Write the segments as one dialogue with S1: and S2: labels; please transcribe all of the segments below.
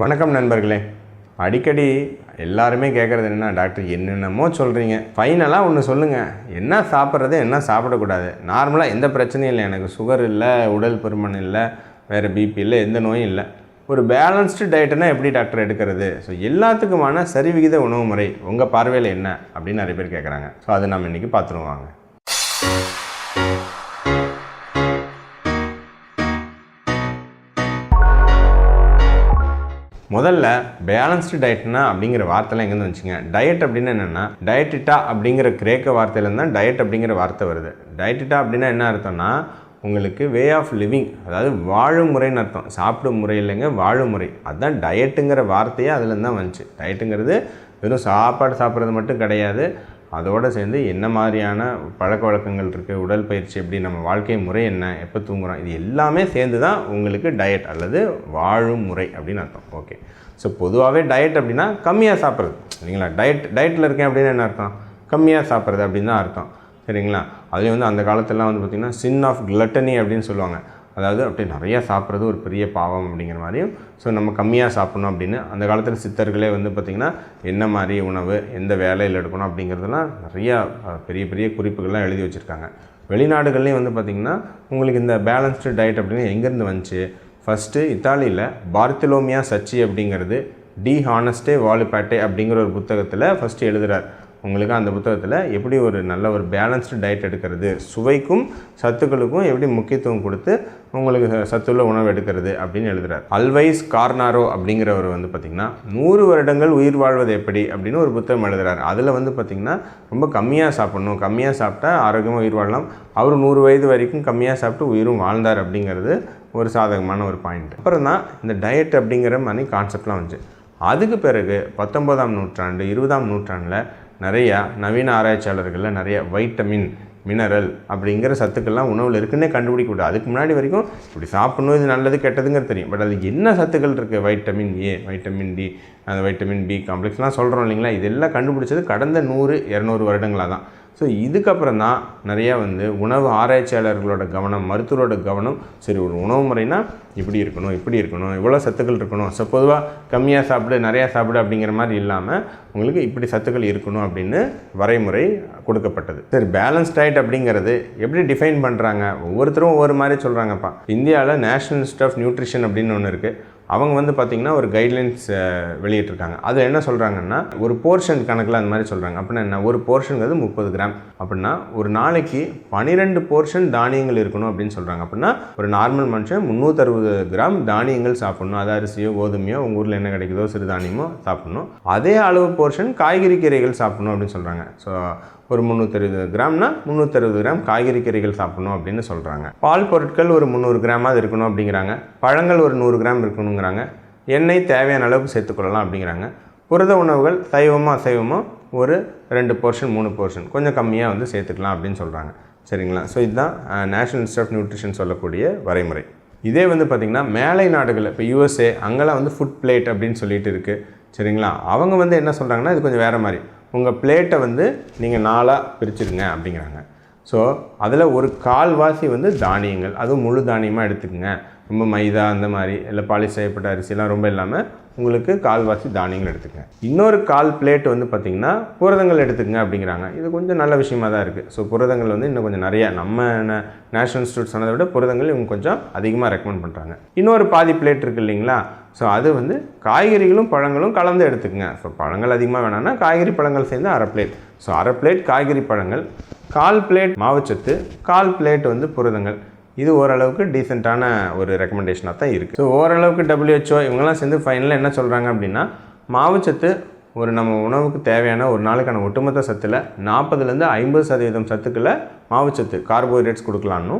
S1: வணக்கம் நண்பர்களே. அடிக்கடி எல்லாருமே கேட்குறது என்னென்னா டாக்டர் என்னென்னமோ சொல்கிறீங்க ஃபைனலாக ஒன்று சொல்லுங்கள் என்ன சாப்பிட்றது என்ன சாப்பிடக்கூடாது? நார்மலாக எந்த பிரச்சனையும் இல்லை. எனக்கு சுகர் இல்லை உடல் பருமன் இல்லை வேறு பிபி இல்லை எந்த நோயும் இல்லை. ஒரு பேலன்ஸ்டு டயட்டுனா எப்படி டாக்டர் எடுக்கிறது? ஸோ எல்லாத்துக்குமான சரிவிகித உணவு முறை உங்கள் பார்வையில் என்ன? அப்படின்னு நிறைய பேர் கேட்குறாங்க ஸோ அதை நம்ம இன்றைக்கி பார்த்துருவாங்க முதல்ல பேலன்ஸ்டு டயட்னா அப்படிங்கிற வார்த்தைலாம் எங்கேருந்து வந்துச்சுங்க? டயட் அப்படின்னு என்னென்னா டயட்டிட்டா அப்படிங்கிற கிரேக்க வார்த்தையிலேருந்து தான் டயட் அப்படிங்கிற வார்த்தை வருது. டயட்டிட்டா அப்படின்னா என்ன அர்த்தம்னா உங்களுக்கு வே ஆஃப் லிவிங் அதாவது வாழும் முறைன்னு அர்த்தம். சாப்பிடும் முறை இல்லைங்க வாழும் முறை. அதுதான் டயட்டுங்கிற வார்த்தையே அதுலேருந்து தான் வந்துச்சு. டயட்டுங்கிறது வெறும் சாப்பாடு சாப்பிட்றது மட்டும் கிடையாது. அதோடு சேர்ந்து என்ன மாதிரியான பழக்க வழக்கங்கள் இருக்குது உடல் பயிற்சி எப்படி நம்ம வாழ்க்கை முறை என்ன எப்போ தூங்குறோம் இது எல்லாமே சேர்ந்து தான் உங்களுக்கு டயட் அல்லது வாழும் முறை அப்படின்னு அர்த்தம். ஓகே ஸோ பொதுவாகவே டயட் அப்படின்னா கம்மியாக சாப்பிட்றது. சரிங்களா? டயட் டயட்டில் இருக்கேன் அப்படின்னு என்ன அர்த்தம்? கம்மியாக சாப்பிட்றது அப்படின்னு தான் அர்த்தம். சரிங்களா? அதுலேயும் வந்து அந்த காலத்துலலாம் வந்து பார்த்திங்கன்னா சின் ஆஃப் கிளட்டனி அப்படின்னு சொல்லுவாங்க. அதாவது அப்படியே நிறையா சாப்பிட்றது ஒரு பெரிய பாவம் அப்படிங்கிற மாதிரியும் ஸோ நம்ம கம்மியாக சாப்பிட்ணும் அப்படின்னு அந்த காலத்தில் சித்தர்களே வந்து பார்த்திங்கன்னா என்ன மாதிரி உணவு எந்த வேலையில் எடுக்கணும் அப்படிங்கிறதுலாம் நிறையா பெரிய பெரிய குறிப்புகள்லாம் எழுதி வச்சுருக்காங்க. வெளிநாடுகள்லேயும் வந்து பார்த்திங்கன்னா உங்களுக்கு இந்த பேலன்ஸ்டு டயட் அப்படின்னு எங்கேருந்து வந்துச்சு? ஃபஸ்ட்டு இத்தாலியில் பார்த்திலோமியா சச்சி அப்படிங்கிறது டி ஹானஸ்டே வாலிபேட்டே அப்படிங்கிற ஒரு புத்தகத்தில் ஃபஸ்ட்டு எழுதுகிறார் உங்களுக்கு அந்த புத்தகத்தில் எப்படி ஒரு நல்ல ஒரு பேலன்ஸ்டு டயட் எடுக்கிறது? சுவைக்கும் சத்துக்களுக்கும் எப்படி முக்கியத்துவம் கொடுத்து உங்களுக்கு சத்துள்ள உணவு எடுக்கிறது அப்படின்னு எழுதுறார். அல்வைஸ் கார்னாரோ அப்படிங்கிறவர் வந்து பார்த்திங்கன்னா நூறு வருடங்கள் உயிர் வாழ்வது எப்படி அப்படின்னு ஒரு புத்தகம் எழுதுறார். அதில் வந்து பார்த்திங்கன்னா ரொம்ப கம்மியாக சாப்பிடணும். கம்மியாக சாப்பிட்டா ஆரோக்கியமாக உயிர் வாழலாம். அவர் நூறு வயது வரைக்கும் கம்மியாக சாப்பிட்டு உயிரும் வாழ்ந்தார் அப்படிங்கிறது ஒரு சாதகமான ஒரு பாயிண்ட் அப்புறம் தான் இந்த டயட் அப்படிங்கிற மாதிரி கான்செப்ட்லாம் வந்துச்சு. அதுக்கு பிறகு பத்தொன்பதாம் நூற்றாண்டு இருபதாம் நூற்றாண்டில் நிறையா நவீன ஆராய்ச்சியாளர்களில் நிறைய வைட்டமின் மினரல் அப்படிங்கிற சத்துக்கள்லாம் உணவில் இருக்குன்னே கண்டுபிடிக்க கூடாது அதுக்கு முன்னாடி வரைக்கும் இப்படி சாப்பிடணும் இது நல்லது கெட்டதுங்கிறது தெரியும். பட் அது என்ன சத்துக்கள் இருக்குது வைட்டமின் ஏ வைட்டமின் டி அந்த வைட்டமின் பி காம்ப்ளெக்ஸ்லாம் சொல்கிறோம் இல்லைங்களா? இதெல்லாம் கண்டுபிடிச்சது கடந்த நூறு இரநூறு வருடங்களாக தான் ஸோ இதுக்கப்புறம் தான் நிறையா வந்து உணவு ஆராய்ச்சியாளர்களோட கவனம் மருத்துவரோட கவனம் சரி ஒரு உணவு முறைனா இப்படி இருக்கணும் இப்படி இருக்கணும் இவ்வளோ சத்துக்கள் இருக்கணும். ஸோ பொதுவாக கம்மியாக சாப்பிடு நிறையா சாப்பிடு அப்படிங்கிற மாதிரி இல்லாமல் உங்களுக்கு இப்படி சத்துக்கள் இருக்கணும் அப்படின்னு வரைமுறை கொடுக்கப்பட்டது. சரி பேலன்ஸ் டயட் அப்படிங்கிறது எப்படி டிஃபைன் பண்ணுறாங்க ஒவ்வொருத்தரும் ஒவ்வொரு மாதிரி சொல்கிறாங்கப்பா இந்தியாவில் நேஷனல் இன்ஸ்டியூட் ஆஃப் நியூட்ரிஷன் அப்படின்னு ஒன்று இருக்குது அவங்க வந்து பார்த்திங்கன்னா ஒரு கைட்லைன்ஸ் வெளியிட்டிருக்காங்க. அதில் என்ன சொல்கிறாங்கன்னா ஒரு போர்ஷன் கணக்கில் அந்த மாதிரி சொல்கிறாங்க அப்படின்னா என்ன? ஒரு போர்ஷனுங்கிறது முப்பது கிராம் அப்படின்னா ஒரு நாளைக்கு பன்னிரெண்டு போர்ஷன் தானியங்கள் இருக்கணும் அப்படின்னு சொல்கிறாங்க அப்படின்னா ஒரு நார்மல் மனுஷன் முந்நூற்றறுபது கிராம் தானியங்கள் சாப்பிடணும். அது அரிசியோ கோதுமையோ உங்கள் ஊரில் என்ன கிடைக்குதோ சிறுதானியமோ சாப்பிடணும். அதே அளவு போர்ஷன் காய்கறி கீரைகள் சாப்பிடணும் அப்படின்னு சொல்கிறாங்க ஸோ ஒரு முந்நூற்றறுபது கிராம்னா முந்நூற்றறுபது கிராம் காய்கறி கீரைகள் சாப்பிடணும் அப்படின்னு சொல்கிறாங்க பால் பொருட்கள் ஒரு முந்நூறு கிராமாவது இருக்கணும் அப்படிங்கிறாங்க. பழங்கள் ஒரு நூறு கிராம் இருக்கணுங்கிறாங்க. எண்ணெய் தேவையான அளவுக்கு சேர்த்துக்கொள்ளலாம் அப்படிங்கிறாங்க. புரத உணவுகள் சைவமோ அசைவமோ ஒரு ரெண்டு போர்ஷன் மூணு போர்ஷன் கொஞ்சம் கம்மியாக வந்து சேர்த்துக்கலாம் அப்படின்னு சொல்கிறாங்க சரிங்களா? ஸோ இதுதான் நேஷனல் இன்ஸ்டியூட் ஆஃப் நியூட்ரிஷன் சொல்லக்கூடிய வரைமுறை. இதே வந்து பார்த்திங்கன்னா மேலை நாடுகள் இப்போ யூஎஸ்ஏ அங்கெல்லாம் வந்து ஃபுட் பிளேட் அப்படின்னு சொல்லிட்டு இருக்குது சரிங்களா? அவங்க வந்து என்ன சொல்கிறாங்கன்னா இது கொஞ்சம் வேறு மாதிரி. உங்கள் பிளேட்டை வந்து நீங்கள் நாளாக பிரிச்சுருங்க அப்படிங்கிறாங்க. ஸோ அதில் ஒரு கால்வாசி வந்து தானியங்கள். அதுவும் முழு தானியமாக எடுத்துக்கோங்க. ரொம்ப மைதா அந்த மாதிரி இல்லை பாலிஷ் செய்யப்பட்ட அரிசிலாம் ரொம்ப இல்லாமல் உங்களுக்கு கால்வாசி தானியங்கள் எடுத்துக்கங்க. இன்னொரு கால் பிளேட் வந்து பார்த்திங்கன்னா புரதங்கள் எடுத்துக்கங்க அப்படிங்கிறாங்க. இது கொஞ்சம் நல்ல விஷயமா தான் இருக்குது ஸோ புரதங்கள் வந்து இன்னும் கொஞ்சம் நிறையா நம்ம நேஷனல் இன்ஸ்டியூட் சொன்னதை விட புரதங்கள் இவங்க கொஞ்சம் அதிகமாக ரெக்கமெண்ட் பண்ணுறாங்க இன்னொரு பாதி பிளேட் இருக்குது இல்லைங்களா? ஸோ அது வந்து காய்கறிகளும் பழங்களும் கலந்து எடுத்துக்கங்க. ஸோ பழங்கள் அதிகமாக வேணாம்னா காய்கறி பழங்கள் சேர்ந்து அரை பிளேட் ஸோ அரை பிளேட் காய்கறி பழங்கள் கால் பிளேட் மாவுச்சத்து கால் பிளேட் வந்து புரதங்கள். இது ஓரளவுக்கு டீசெண்டான ஒரு ரெக்கமெண்டேஷனாக தான் இருக்குது ஸோ ஓரளவுக்கு டபிள்யூஹெச்ஓ இவங்கெல்லாம் சேர்ந்து ஃபைனலாக என்ன சொல்கிறாங்க அப்படின்னா மாவுச்சத்து ஒரு நம்ம உணவுக்கு தேவையான ஒரு நாளுக்கான ஒட்டுமொத்த சத்தில் நாற்பதுலேருந்து ஐம்பது சதவீதம் சத்துக்களை மாவுச்சத்து கார்போஹைட்ரேட்ஸ் கொடுக்கலான்னு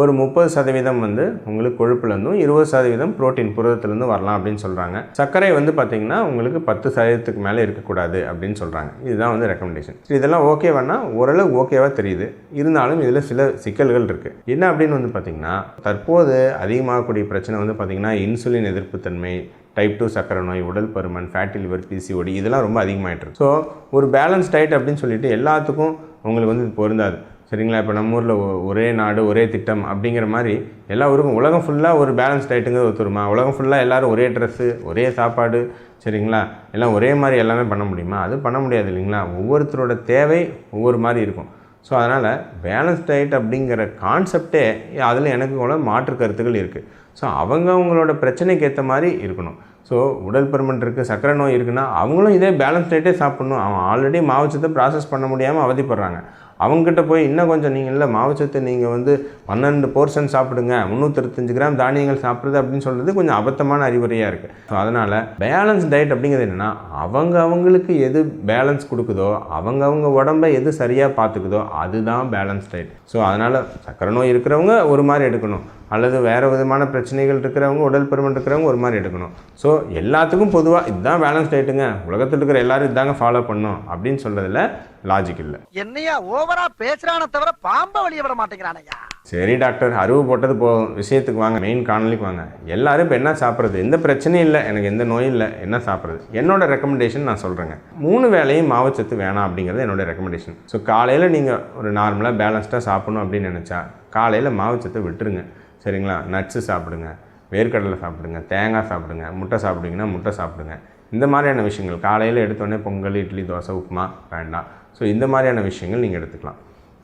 S1: ஒரு முப்பது சதவீதம் வந்து உங்களுக்கு கொழுப்புலேருந்தும் இருபது சதவீதம் புரோட்டீன் புரதத்துலேருந்து வரலாம் அப்படின்னு சொல்கிறாங்க சர்க்கரை வந்து பார்த்திங்கன்னா உங்களுக்கு பத்து சதவீதத்துக்கு மேலே இருக்கக்கூடாது அப்படின்னு சொல்கிறாங்க இதுதான் வந்து ரெக்கமெண்டேஷன் இதெல்லாம் ஓகேவானா ஓரளவு ஓகேவாக தெரியுது. இருந்தாலும் இதில் சில சிக்கல்கள் இருக்குது என்ன அப்படின்னு வந்து பார்த்திங்கன்னா தற்போது அதிகமாகக்கூடிய பிரச்சனை வந்து பார்த்திங்கன்னா இன்சுலின் எதிர்ப்புத்தன்மை டைப் டூ சக்கரை நோய் உடல் பருமன் ஃபேட்டி லிவர் பிசிஓடி இதெல்லாம் ரொம்ப அதிகமாகிட்டு இருக்கு. ஸோ ஒரு பேலன்ஸ் டயட் அப்படின்னு சொல்லிட்டு எல்லாத்துக்கும் உங்களுக்கு வந்து பொருந்தாது. சரிங்களா? இப்போ நம்ம ஊரில் ஒரே நாடு ஒரே திட்டம் அப்படிங்கிற மாதிரி எல்லா ஊருக்கும் உலகம் ஃபுல்லாக ஒரு பேலன்ஸ் டயட்டுங்கிறது ஒத்துருமா? உலகம் ஃபுல்லாக எல்லோரும் ஒரே ட்ரெஸ்ஸு ஒரே சாப்பாடு சரிங்களா? எல்லாம் ஒரே மாதிரி எல்லாமே பண்ண முடியுமா? அது பண்ண முடியாது இல்லைங்களா? ஒவ்வொருத்தரோட தேவை ஒவ்வொரு மாதிரி இருக்கும். ஸோ அதனால் பேலன்ஸ் டயட் அப்படிங்கிற கான்செப்டே அதில் எனக்கு கூட மாற்று கருத்துக்கள் இருக்குது ஸோ அவங்க அவங்களோட பிரச்சனைக்கு ஏற்ற மாதிரி இருக்கணும். ஸோ உடல் பருமன் இருக்குது சர்க்கரை நோய் இருக்குன்னா அவங்களும் இதே பேலன்ஸ் டயட்டே சாப்பிட்ணும். அவன் ஆல்ரெடி மாவுச்சத்தை ப்ராசஸ் பண்ண முடியாமல் அவதிப்படுறாங்க. அவங்ககிட்ட போய் இன்னும் கொஞ்சம் நீங்கள் இல்லை மாவுச்சத்தை நீங்கள் வந்து பன்னெண்டு போர்ஷன் சாப்பிடுங்க முந்நூற்றஞ்சு கிராம் தானியங்கள் சாப்பிட்றது அப்படின்னு சொல்கிறது கொஞ்சம் அபத்தமான அறிவுரையாக இருக்குது ஸோ அதனால் பேலன்ஸ் டயட் அப்படிங்கிறது என்னென்னா அவங்க அவங்களுக்கு எது பேலன்ஸ் கொடுக்குதோ அவங்க அவங்க உடம்பை எது சரியாக பார்த்துக்குதோ அதுதான் பேலன்ஸ் டயட் ஸோ அதனால் சக்கரை நோய் இருக்கிறவங்க ஒரு மாதிரி எடுக்கணும். அல்லது வேறு விதமான பிரச்சனைகள் இருக்கிறவங்க உடல் பருமன் இருக்கிறவங்க ஒரு மாதிரி எடுக்கணும். ஸோ எல்லாத்துக்கும் பொதுவாக இதுதான் பேலன்ஸ் டயட்டுங்க உலகத்தில் இருக்கிற எல்லாரும் இதாங்க ஃபாலோ பண்ணும் அப்படின்னு சொல்கிறதுல லாஜிக் இல்லை.
S2: என்னையா ஓவரா பேசுறான தவிர பாம்ப வெளிய விட மாட்டேங்கிறானய்யா
S1: சரி டாக்டர் அருவு போட்டது போதும் விஷயத்துக்கு வாங்க மெயின் காணொலிக்கு வாங்க. எல்லாரும் இப்போ என்ன சாப்பிட்றது? எந்த பிரச்சனையும் இல்லை எனக்கு எந்த நோயும் இல்லை என்ன சாப்பிட்றது? என்னோட ரெக்கமெண்டேஷன் நான் சொல்கிறேங்க மூணு வேளையும் மாவுச்சத்து வேணாம் அப்படிங்கிறது என்னோட ரெக்கமெண்டேஷன் ஸோ காலையில் நீங்கள் ஒரு நார்மலாக பேலன்ஸ்டாக சாப்பிடணும் அப்படின்னு நினச்சா காலையில் மாவுச்சத்தை விட்டுருங்க. சரிங்களா? நட்ஸு சாப்பிடுங்க. வேர்க்கடலை சாப்பிடுங்க. தேங்காய் சாப்பிடுங்க. முட்டை சாப்பிடுங்கன்னா முட்டை சாப்பிடுங்க. இந்த மாதிரியான விஷயங்கள் காலையில் எடுத்தோடனே பொங்கல் இட்லி தோசை உப்புமா வேண்டாம். ஸோ இந்த மாதிரியான விஷயங்கள் நீங்கள் எடுத்துக்கலாம்.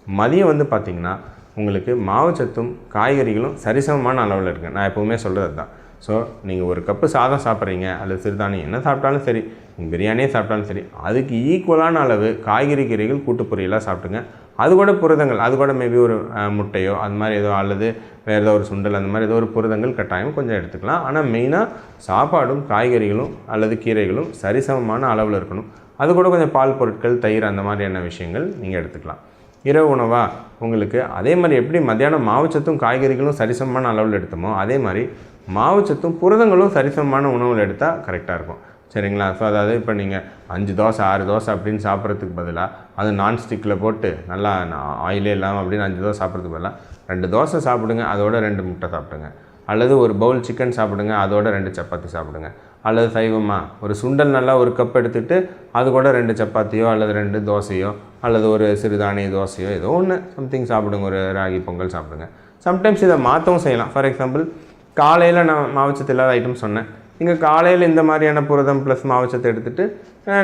S1: மதியம் வந்து பார்த்திங்கன்னா உங்களுக்கு மாவுச்சத்தும் காய்கறிகளும் சரிசமமான அளவில் இருக்குது நான் எப்போவுமே சொல்கிறது தான் ஸோ நீங்கள் ஒரு கப்பு சாதம் சாப்பிட்றீங்க. அல்லது சிறுதானியம் என்ன சாப்பிட்டாலும் சரி நீங்கள் பிரியாணியே சாப்பிட்டாலும் சரி அதுக்கு ஈக்குவலான அளவு காய்கறி கீரைகள் கூட்டு பொரியலாக சாப்பிட்டுங்க அது கூட புரதங்கள் அது கூட மேபி ஒரு முட்டையோ அது மாதிரி ஏதோ அல்லது வேறு ஏதோ ஒரு சுண்டல் அந்த மாதிரி ஏதோ ஒரு புரதங்கள் கட்டாயம் கொஞ்சம் எடுத்துக்கலாம். ஆனால் மெயினாக சாப்பாடும் காய்கறிகளும் அல்லது கீரைகளும் சரிசமமான அளவில் இருக்கணும். அது கூட கொஞ்சம் பால் பொருட்கள் தயிர் அந்த மாதிரியான விஷயங்கள் நீங்கள் எடுத்துக்கலாம். இரவு உணவாக உங்களுக்கு அதே மாதிரி எப்படி மத்தியானம் மாவுச்சத்தும் காய்கறிகளும் சரிசமமான அளவில் எடுத்தோமோ அதே மாதிரி மாவுச்சத்தும் புரதங்களும் சரிசமமான உணவில் எடுத்தால் கரெக்டாக இருக்கும். சரிங்களா? ஸோ அதாவது இப்போ நீங்கள் அஞ்சு தோசை ஆறு தோசை அப்படின்னு சாப்பிட்றதுக்கு பதிலாக அது நான்ஸ்டிக்கில் போட்டு நல்லா ஆயிலே இல்லாமல் அப்படின்னு அஞ்சு தோசை சாப்பிட்றதுக்கு பதிலாக ரெண்டு தோசை சாப்பிடுங்க அதோட ரெண்டு முட்டை சாப்பிடுங்க. அல்லது ஒரு பவுல் சிக்கன் சாப்பிடுங்க அதோட ரெண்டு சப்பாத்தி சாப்பிடுங்க. அல்லது சைவமாக ஒரு சுண்டல் நல்லா ஒரு கப் எடுத்துகிட்டு அது கூட ரெண்டு சப்பாத்தியோ அல்லது ரெண்டு தோசையோ அல்லது ஒரு சிறுதானிய தோசையோ ஏதோ ஒன்று சம்திங் சாப்பிடுங்க ஒரு ராகி பொங்கல் சாப்பிடுங்க. சம்டைம்ஸ் இதை மாற்றவும் செய்யலாம். ஃபார் எக்ஸாம்பிள் காலையில் நான் மாவச்சத்து இல்லாத ஐட்டம் சொன்னேன். நீங்கள் காலையில் இந்த மாதிரியான புரதம் ப்ளஸ் மாவச்சத்தை எடுத்துகிட்டு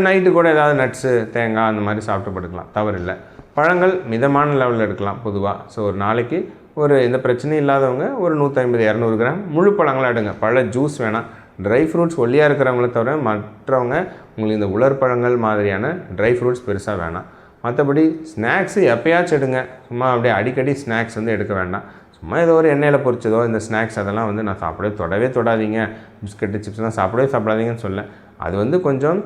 S1: நைட்டு கூட ஏதாவது நட்ஸு தேங்காய் அந்த மாதிரி சாப்பிட்டு படுக்கலாம். தவறில்லை. பழங்கள் மிதமான லெவலில் எடுக்கலாம் பொதுவாக ஸோ ஒரு நாளைக்கு ஒரு இந்த பிரச்சனையும் இல்லாதவங்க ஒரு நூற்றி ஐம்பது இரநூறு கிராம் முழு பழங்களாக எடுங்க. பழ ஜூஸ் வேணாம். ட்ரை ஃப்ரூட்ஸ் ஒல்லியாக இருக்கிறவங்கள தவிர மற்றவங்க உங்களுக்கு இந்த உலர் பழங்கள் மாதிரியான ட்ரை ஃப்ரூட்ஸ் பெருசாக வேணாம். மற்றபடி ஸ்நாக்ஸு எப்பயாச்சும் எடுங்க. சும்மா அப்படியே அடிக்கடி ஸ்நாக்ஸ் வந்து எடுக்க வேண்டாம். சும்மா ஏதோ ஒரு எண்ணெயில் பொரிச்சதோ இந்த ஸ்நாக்ஸ் அதெல்லாம் வந்து நான் சாப்பிடவே தொடவே தொடாதீங்க. பிஸ்கட்டு சிப்ஸ்லாம் சாப்பிடவே சாப்பிடாதீங்கன்னு சொல்ல. அது வந்து கொஞ்சம்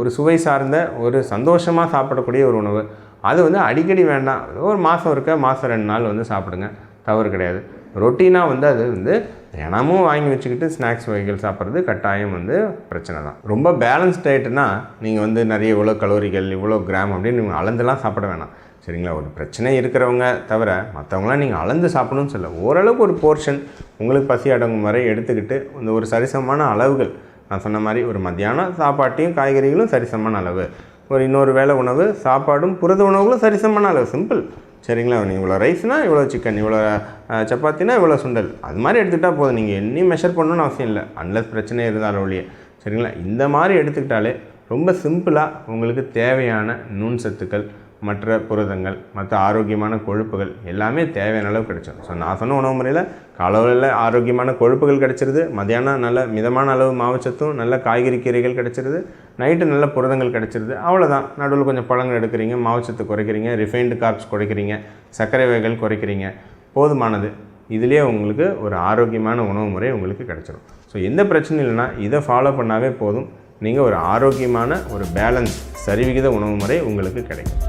S1: ஒரு சுவை சார்ந்த ஒரு சந்தோஷமாக சாப்பிடக்கூடிய ஒரு உணவு. அது வந்து அடிக்கடி வேண்டாம். ஒரு மாதம் இருக்க மாதம் ரெண்டு நாள் வந்து சாப்பிடுங்க. தவறு கிடையாது. ரொட்டீனாக வந்து அது வந்து தினமும் வாங்கி வச்சுக்கிட்டு ஸ்நாக்ஸ் வகைகள் சாப்பிட்றது கட்டாயம் வந்து பிரச்சனை தான். ரொம்ப பேலன்ஸ் டயட்னா நீங்கள் வந்து நிறைய இவ்வளோ கலோரிகள் இவ்வளோ கிராம் அப்படின்னு நீங்கள் அளந்துலாம் சாப்பிட வேணாம். சரிங்களா? ஒரு பிரச்சனை இருக்கிறவங்க தவிர மற்றவங்களாம் நீங்கள் அளந்து சாப்பிடணும்னு சொல்ல ஓரளவுக்கு ஒரு போர்ஷன் உங்களுக்கு பசி அடங்கும் வரை எடுத்துக்கிட்டு இந்த ஒரு சரிசமமான அளவுகள். நான் சொன்ன மாதிரி ஒரு மத்தியானம் சாப்பாட்டையும் காய்கறிகளும் சரிசமமான அளவு. ஒரு இன்னொரு வேளை உணவு சாப்பாடும் புரத உணவுகளும் சரிசமமான அளவு. சிம்பிள் சரிங்களா? நீ இவ்வளோ ரைஸ்னா இவ்வளோ சிக்கன் இவ்வளோ சப்பாத்தினா இவ்வளோ சுண்டல். அது மாதிரி எடுத்துக்கிட்டால் போதும். நீங்கள் என்னையும் மெஷர் பண்ணணும்னு அவசியம் இல்லை. அன்லஸ் பிரச்சனை இருந்தாலும் ஒழிய. சரிங்களா? இந்த மாதிரி எடுத்துக்கிட்டாலே ரொம்ப சிம்பிளாக உங்களுக்கு தேவையான நுண் சத்துக்கள் மற்ற புரதங்கள் மற்ற ஆரோக்கியமான கொழுப்புகள் எல்லாமே தேவையான அளவு கிடைச்சிடும் ஸோ நான் சொன்ன உணவு முறையில் காலையில் ஆரோக்கியமான கொழுப்புகள் கிடைச்சிருது மதியானம் நல்ல மிதமான அளவு மாவுச்சத்தும் நல்ல காய்கறி கீரைகள் கிடைச்சிருது நைட்டு நல்ல புரதங்கள் கிடைச்சிருது அவ்வளோதான் நடுவில் கொஞ்சம் பழங்கள் எடுக்கிறீங்க மாவுச்சத்து குறைக்கிறீங்க ரிஃபைன்டு கார்ப்ஸ் குறைக்கிறீங்க சர்க்கரை வகைகள் குறைக்கிறீங்க போதுமானது. இதுலேயே உங்களுக்கு ஒரு ஆரோக்கியமான உணவு முறை உங்களுக்கு கிடைச்சிடும் ஸோ எந்த பிரச்சனையும் இல்லைன்னா இதை ஃபாலோ பண்ணாவே போதும். நீங்கள் ஒரு ஆரோக்கியமான ஒரு பேலன்ஸ் சரிவிகித உணவு முறை உங்களுக்கு கிடைக்கும்.